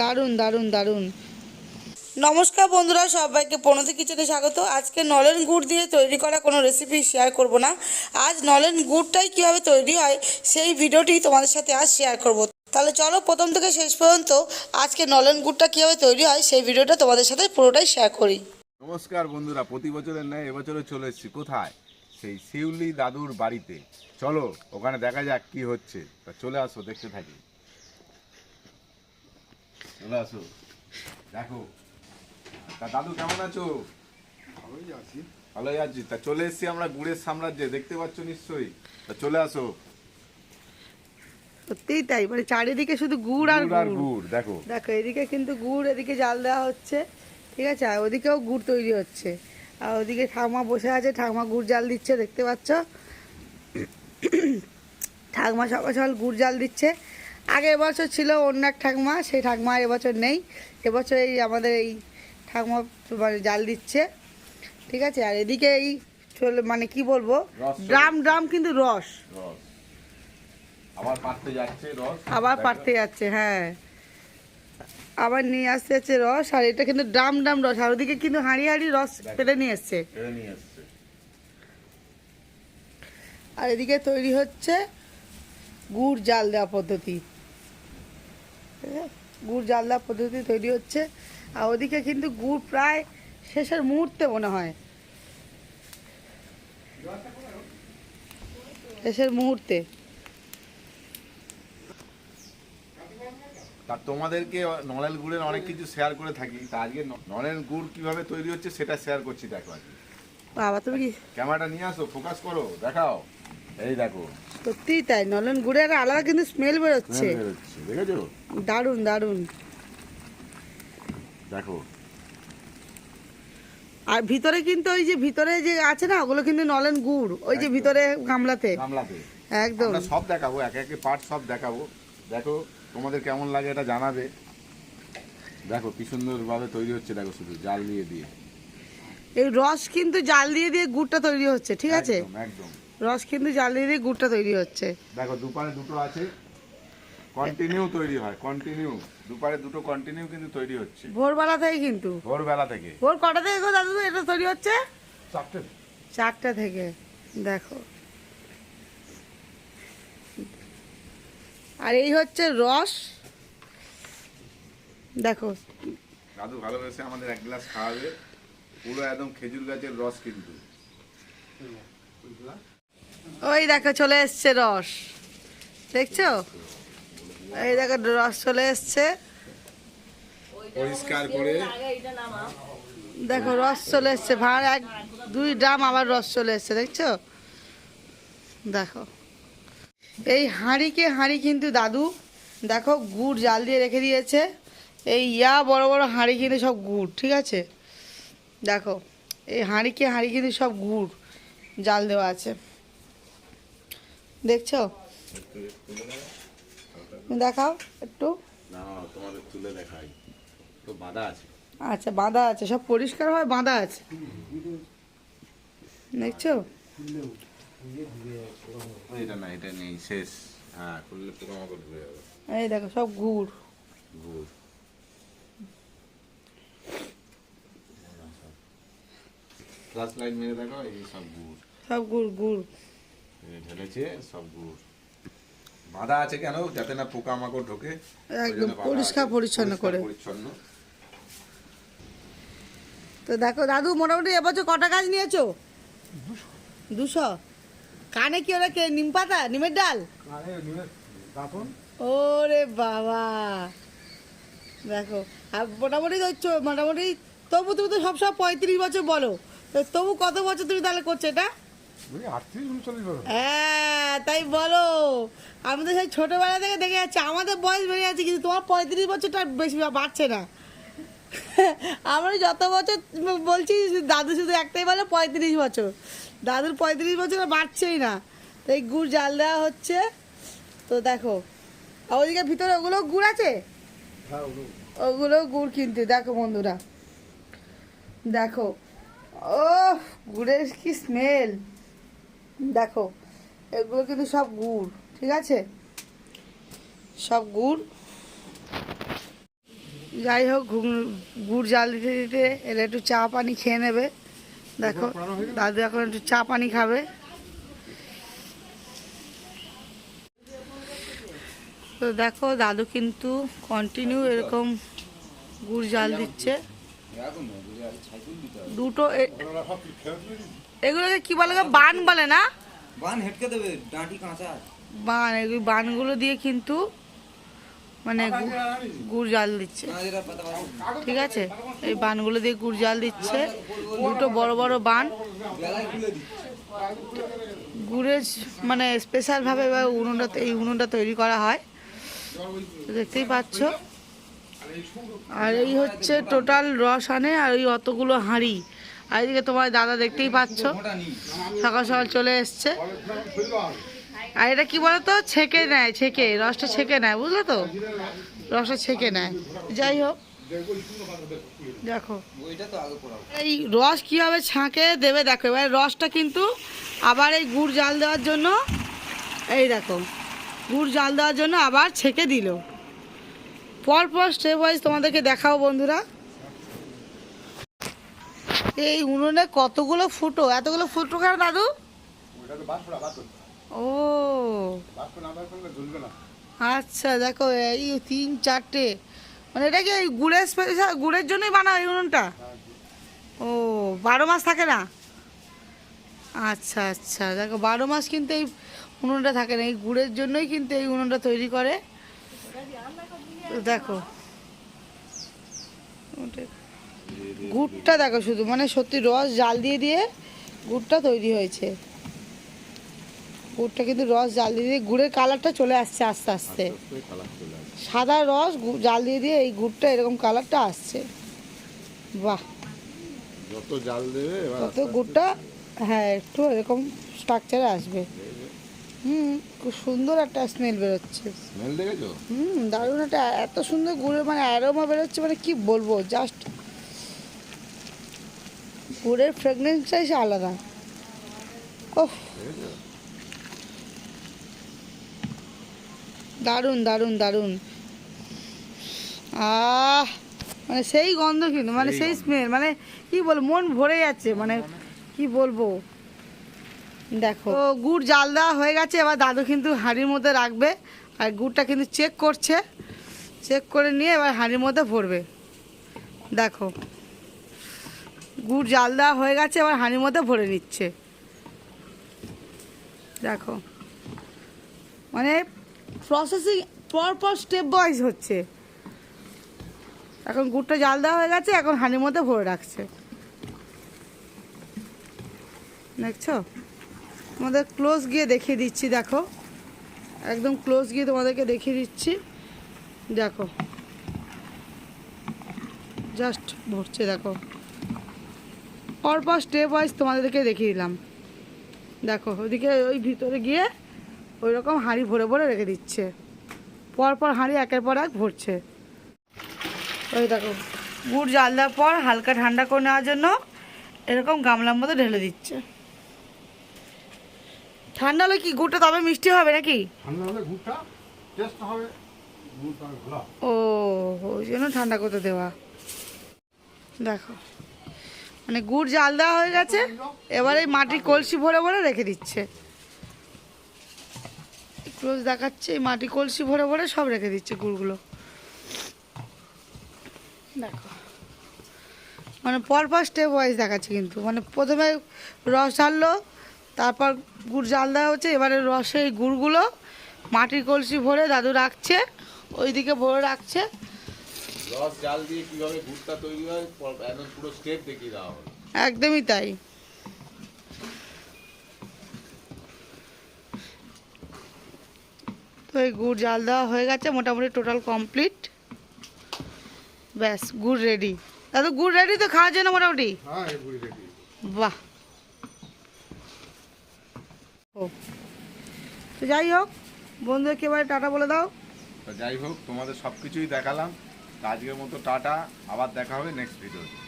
দারুণ দারুণ দারুণ। নমস্কার বন্ধুরা সবাইকে পনেরো কিচেনে স্বাগত। আজকে নলেন গুড় দিয়ে তৈরি করা কোনো রেসিপি শেয়ার করব না। আজ নলেন গুড়টাই কীভাবে তৈরি হয় সেই ভিডিওটি তোমাদের সাথে আজ শেয়ার করব। তাহলে চলো প্রথম থেকে শেষ পর্যন্ত আজকে নলেন গুড়টা কীভাবে তৈরি হয় সেই ভিডিওটা তোমাদের সাথে পুরোটাই শেয়ার করি। নমস্কার বন্ধুরা প্রতি বছরের ন্যায় এবছরও চলে এসেছি। কোথায়? সেই শিউলি দাদুর বাড়িতে। চলো ওখানে দেখা যাক কি হচ্ছে। তা চলে আসো দেখতে থাকি। চলে আসো। দেখো তা দাদু কেমন আছো? ভালোই আছি। ভালোই আছি। তা চলে এসেছি আমরা গুড়ের সাম্রাজ্যে দেখতে পাচ্ছ নিশ্চয়ই? তা চলে আসো। সত্যিই তাই মানে চারিদিকে শুধু গুড় আর গুড় আর গুড়। গুড় দেখো। দেখো এদিকে কিন্তু গুড় এদিকে জাল দেওয়া হচ্ছে ঠিক আছে? আর ওদিকেও গুড় তৈরি হচ্ছে। আর ওদিকে ঠাকমা বসে আছে ঠাকমা গুড় জাল দিচ্ছে দেখতে পাচ্ছ? ঠাকমা সকাল সকাল গুড় জাল দিচ্ছে। আগে এবছর ছিল অন্য এক ঠাকুমা সেই ঠাকুমা এবছর নেই। এবছর এই আমাদের এই ঠাকুমা মানে জাল দিচ্ছে। ঠিক আছে? আর এদিকে এই চলে মানে কি বলব? ড্রাম ড্রাম কিন্তু রস। আবার। পারতে যাচ্ছে হ্যাঁ। আবার নিয়ে আসতে যাচ্ছে রস আর এটা কিন্তু ড্রাম ড্রাম রস। আর ওদিকে কিন্তু হাঁড়ি হাঁড়ি রস পেলে নিয়ে এসছে। আর এদিকে তৈরি হচ্ছে গুড় জাল দেওয়া পদ্ধতি? গুড় জাল দেওয়া পদ্ধতি তৈরি হচ্ছে। আর ওদিকে কিন্তু গুড় প্রায় শেষের মুহূর্তে মনে হয়। শেষের মুহূর্তে। তা তোমাদেরকে নলেন গুড়ের অনেক কিছু শেয়ার করে থাকি। তা আজকে নলেন গুড় কীভাবে তৈরি হচ্ছে সেটা শেয়ার করছি দেখো আজকে। বাবা তুমি ক্যামেরাটা নিয়ে আসো ফোকাস করো দেখাও। এই দেখো। সত্যিই তাই নলেন গুড়ের আলাদা কিন্তু স্মেল বেরোচ্ছে। দেখেছ? দারুণ দারুণ। দেখো। আর ভিতরে কিন্তু ওই যে ভিতরে যে আছে না ওগুলো কিন্তু নলেন গুড় ওই যে ভিতরে গামলাতে। গামলাতে। একদম। সব দেখাবো এক একে পার্ট সব দেখাবো। দেখো তোমাদের কেমন লাগে এটা জানাবে। দেখো কি সুন্দরভাবে তৈরি হচ্ছে দেখো শুধু জাল দিয়ে দিয়ে। এই রস কিন্তু জাল দিয়ে দিয়ে গুড়টা তৈরি হচ্ছে ঠিক আছে? একদম। রস কিন্তু জাল দিয়ে দিয়ে গুড়টা তৈরি হচ্ছে। দেখো দুপারে দুটো আছে। কন্টিনিউ তৈরি হয় কন্টিনিউ দুপারে দুটো কন্টিনিউ কিন্তু তৈরি হচ্ছে। ভোরবেলা থেকে কিন্তু। ভোরবেলা থেকে। ভোর কটা থেকে গো দাদু? এটা তৈরি হচ্ছে? চারটে। চারটা থেকে। দেখো। আর এই হচ্ছে রস। দেখো। দাদু ভালোবেসে আমাদের এক গ্লাস খাওয়াবে। পুরো একদম খেজুর গাছের রস কিন্তু। ওই দেখো চলে এসছে রস। দেখছ? এই দেখো রস চলে এসছে। পরিষ্কার করে। দেখো রস চলে এসছে। ভাড় এক দুই ড্রাম আবার রস চলে এসছে দেখছ? দেখো। এই হাঁড়িকে হাঁড়ি কিন্তু দাদু দেখো গুড় জাল দিয়ে রেখে দিয়েছে। এই ইয়া বড় বড় হাঁড়ি কিন্তু সব গুড় ঠিক আছে? দেখো এই হাঁড়িকে হাঁড়ি কিন্তু সব গুড় জাল দেওয়া আছে। দেখছ? দেখাও একটু। তুলে দেখাই। তো বাঁধা আছে। আচ্ছা বাঁধা আছে। সব পরিষ্কার হয় বাঁধা আছে। দেখছ? এটা না এটা নেই শেষ। হ্যাঁ খুললে পোকামাকড় ধরে যাবে। এই দেখো সব গুড়। গুড়। ফ্লাশ লাইট মেরে দেখো এই সব গুড়। সব গুড় গুড়। ঢেলেছে সব গুড় বাঁধা আছে কেন? যাতে না পোকামাকড় ঢোকে একদম পরিষ্কার পরিচ্ছন্ন করে। পরিচ্ছন্ন। তো দেখো দাদু মোটামুটি এবছর কটা গাছ নিয়েছো? দুশো। কানে কি ওরা কে? নিম পাতা? নিমের ডাল? ওরে বাবা। দেখো আর মোটামুটি ধরছো মোটামুটি তবু তুমি তো সবসময় পঁয়ত্রিশ বছর বলো। তবু কত বছর তুমি তাহলে করছ এটা? হ্যাঁ তাই বলো। আমি তো সেই ছোটবেলা থেকে দেখে যাচ্ছি। আমাদের বয়স বেড়ে যাচ্ছে কিন্তু তোমার পঁয়ত্রিশ বছরটা বেশি বাড়ছে না। আমরা যত বছর বলছি দাদু শুধু একটাই বলে পঁয়ত্রিশ বছর। দাদুর পঁয়ত্রিশ বছর বাড়ছেই না। তো এই গুড় জাল দেওয়া হচ্ছে। তো দেখো আর ওইদিকে ভিতরে ওগুলো গুড় আছে? হ্যাঁ ওগুলো। গুড় কিনতে। দেখো বন্ধুরা দেখো। ও গুড়ের কি স্মেল দেখো এগুলো কিন্তু সব গুড় ঠিক আছে? সব গুড়। যাই হোক গুড় জাল দিতে দিতে এলে একটু চা পানি খেয়ে নেবে। দেখো দাদু এখন একটু চা পানি খাবে। তো দেখো দাদু কিন্তু কন্টিনিউ এরকম গুড় জাল দিচ্ছে। দুটো এগুলোকে কি বলে? বান বলে না? বান হেটকে দেবে ডাঁটি কাঁচা। বান এগুলো বানগুলো দিয়ে কিন্তু মানে গু- গুড় জাল দিচ্ছে। ঠিক আছে? এই বানগুলো দিয়ে গুড় জাল দিচ্ছে। দুটো বড় বড় বান। গুড়ের মানে স্পেশালভাবে এবার উনুনটা এই উনুনটা তৈরি করা হয়। দেখতেই পাচ্ছ। আর এই হচ্ছে টোটাল রস আনে আর ওই অতগুলো হাঁড়ি। আর তোমার দাদা দেখতেই পাচ্ছ। সকাল সকাল চলে এসছে। আর এটা কি বলতো? ছেঁকে নেয়, ছেঁকে। রসটা ছেঁকে নেয়, বুঝলো তো? রসটা ছেঁকে নেয়। যাই হোক, দেখো। এই রস কীভাবে ছাঁকে দেবে দেখো। এবার রসটা কিন্তু আবার এই গুড় জাল দেওয়ার জন্য, এই দেখো, গুড় জাল দেওয়ার জন্য আবার ছেঁকে দিল। পর পর স্টেপ ওয়াইজ তোমাদেরকে দেখাও বন্ধুরা। এই উনুনে কতগুলো ফুটো? এতগুলো ফুটো কেন দাদু? ও। আচ্ছা দেখো এই তিন চারটে। মানে এটা কি এই গুড়ের স্পেশাল গুড়ের জন্যই বানাও এই উনুনটা? ও বারো মাস থাকে না? আচ্ছা আচ্ছা দেখো বারো মাস কিন্তু এই উনুনটা থাকে না। এই গুড়ের জন্যই কিন্তু এই উনুনটা তৈরি করে। তো দেখো। ওটা- গুড়টা দেখো শুধু মানে সত্যি রস জাল দিয়ে দিয়ে গুড়টা তৈরি হয়েছে। গুড়টা কিন্তু রস জাল দিয়ে দিয়ে গুড়ের কালারটা চলে আসছে আস্তে আস্তে। সাদা রস জাল দিয়ে দিয়ে এই গুড়টা এরকম কালারটা আসছে। বাহ! যত জাল দেবে তত গুড়টা হ্যাঁ একটু এরকম স্ট্রাকচারে আসবে। হুম খুব সুন্দর একটা স্মেল বেরোচ্ছে। স্মেল দেখেছ? হুম দারুণ একটা এত সুন্দর গুড়ের মানে অ্যারোমা বেরোচ্ছে মানে কি বলব? জাস্ট গুড়ের ফ্রেগনেন্সটাই সে আলাদা। ওহ। দারুণ দারুণ দারুণ। আহ মানে সেই গন্ধ কিন্তু মানে সেই স্মেল মানে কি বল মন ভরে যাচ্ছে মানে কি বলব। দেখো তো গুড় জাল দেওয়া হয়ে গেছে এবার দাদু কিন্তু হাঁড়ির মধ্যে রাখবে আর গুড়টা কিন্তু চেক করছে। চেক করে নিয়ে এবার হাঁড়ির মধ্যে ভরবে। দেখো গুড় জাল দেওয়া হয়ে গেছে, এবার হানির মধ্যে ভরে নিচ্ছে। দেখো। মানে প্রসেসিং পর পর স্টেপ ওয়াইজ হচ্ছে। এখন গুড়টা জাল দেওয়া হয়ে গেছে, এখন হানির মধ্যে ভরে রাখছে। দেখছ? তোমাদের ক্লোজ গিয়ে দেখিয়ে দিচ্ছি, দেখো। একদম ক্লোজ গিয়ে তোমাদেরকে দেখিয়ে দিচ্ছি। দেখো। জাস্ট ভরছে, দেখো। পরপর স্টেপ ওয়াইজ তোমাদেরকে দেখিয়ে দিলাম। দেখো ওইদিকে ওই ভিতরে গিয়ে ওই রকম হাঁড়ি ভরে ভরে রেখে দিচ্ছে। পরপর হাঁড়ি একের পর এক ভরছে। ওই দেখো গুড় জাল দেওয়ার পর হালকা ঠান্ডা করে নেওয়ার জন্য এরকম গামলার মধ্যে ঢেলে দিচ্ছে। ঠান্ডা হলে কি গুড়টা তবে মিষ্টি হবে নাকি? ও ওই জন্য ঠান্ডা করতে দেওয়া। দেখো মানে গুড় জাল দেওয়া হয়ে গেছে, এবার মাটির কলসি ভরে ভরে রেখে দিচ্ছে। ক্লোজ দেখাচ্ছে, এই মাটি কলসি ভরে ভরে সব রেখে দিচ্ছে গুড়গুলো। দেখো। মানে পরপর স্টেপ ওয়াইজ দেখাচ্ছে কিন্তু। মানে প্রথমে রস ঢাললো, তারপর গুড় জাল দেওয়া হচ্ছে, এবারে রসে এই গুড়গুলো মাটির কলসি ভরে দাদু রাখছে, ওইদিকে ভরে রাখছে। রস জাল দিয়ে কীভাবে গুড়টা তৈরি হয় একদম পুরো স্টেপ দেখিয়ে দেওয়া হলো একদমই তাই। তো এই গুড় জাল দেওয়া হয়ে গেছে মোটামুটি টোটাল কমপ্লিট ব্যাস গুড় রেডি দাদু গুড় রেডি তো খাওয়ার জন্য মোটামুটি? হ্যাঁ বাহ। ও। তো যাই হোক বন্ধুদেরকে এবারে টাটা বলে দাও। তো যাই হোক তোমাদের সব কিছুই দেখালাম। আজকের মতো টাটা আবার দেখা হবে নেক্সট ভিডিও